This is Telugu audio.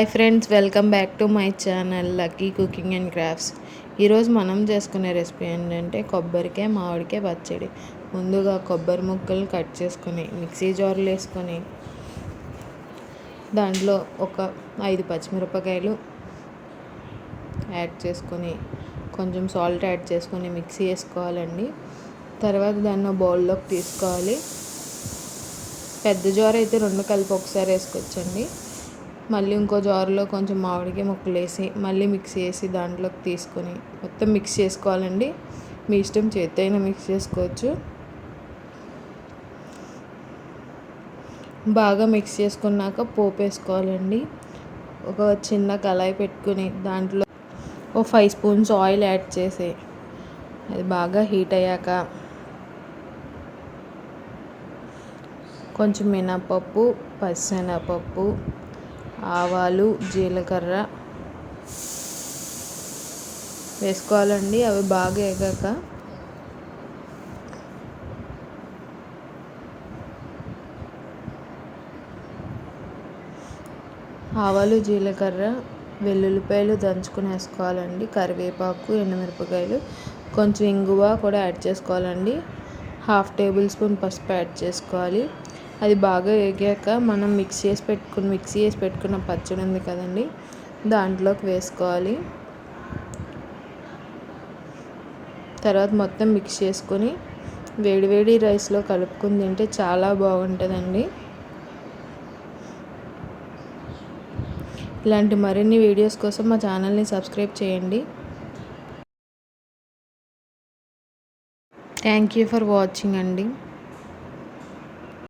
Hi friends welcome back to my channel lucky cooking and crafts. ఈరోజు మనం చేసుకునే రెసిపీ ఏంటంటే కొబ్బరికాయ మామిడికాయ పచ్చడి. ముందుగా కొబ్బరి ముక్కలు కట్ చేసుకొని మిక్సీ జార్లు వేసుకొని దాంట్లో ఒక ఐదు పచ్చిమిరపకాయలు యాడ్ చేసుకొని కొంచెం సాల్ట్ యాడ్ చేసుకొని మిక్సీ వేసుకోవాలండి. తర్వాత దాన్ని బౌల్లోకి తీసుకోవాలి. పెద్ద జార్ అయితే రెండు కలిపి ఒకసారి వేసుకోవచ్చండి. మళ్ళీ ఇంకో జారులో కొంచెం మామిడికాయ ముక్కలు వేసి మళ్ళీ మిక్స్ చేసి దాంట్లోకి తీసుకొని మొత్తం మిక్స్ చేసుకోవాలండి. మీ ఇష్టం చేతి అయినా మిక్స్ చేసుకోవచ్చు. బాగా మిక్స్ చేసుకున్నాక పోపు వేసుకోవాలండి. ఒక చిన్న కళాయి పెట్టుకుని దాంట్లో ఓ ఫైవ్ స్పూన్స్ ఆయిల్ యాడ్ చేసి అది బాగా హీట్ అయ్యాక కొంచెం మినపప్పు పచ్చెనగపప్పు ఆవాలు జీలకర్ర వేసుకోవాలండి. అవి బాగా ఎగాక ఆవాలు జీలకర్ర వెల్లుల్లిపాయలు దంచుకుని వేసుకోవాలండి. కరివేపాకు ఎండుమిరపకాయలు కొంచెం ఇంగువ కూడా యాడ్ చేసుకోవాలండి. హాఫ్ టేబుల్ స్పూన్ పసుపు యాడ్ చేసుకోవాలి. అది బాగా వేగాక మనం మిక్స్ చేసి పెట్టుకుని మిక్సీ చేసి పెట్టుకున్న పచ్చడి ఉంది కదండి దాంట్లోకి వేసుకోవాలి. తర్వాత మొత్తం మిక్స్ చేసుకొని వేడివేడి రైస్లో కలుపుకుని తింటే చాలా బాగుంటుందండి. ఇలాంటి మరిన్ని వీడియోస్ కోసం మా ఛానల్ని సబ్స్క్రైబ్ చేయండి. థ్యాంక్ యూ ఫర్ వాచింగ్ అండి.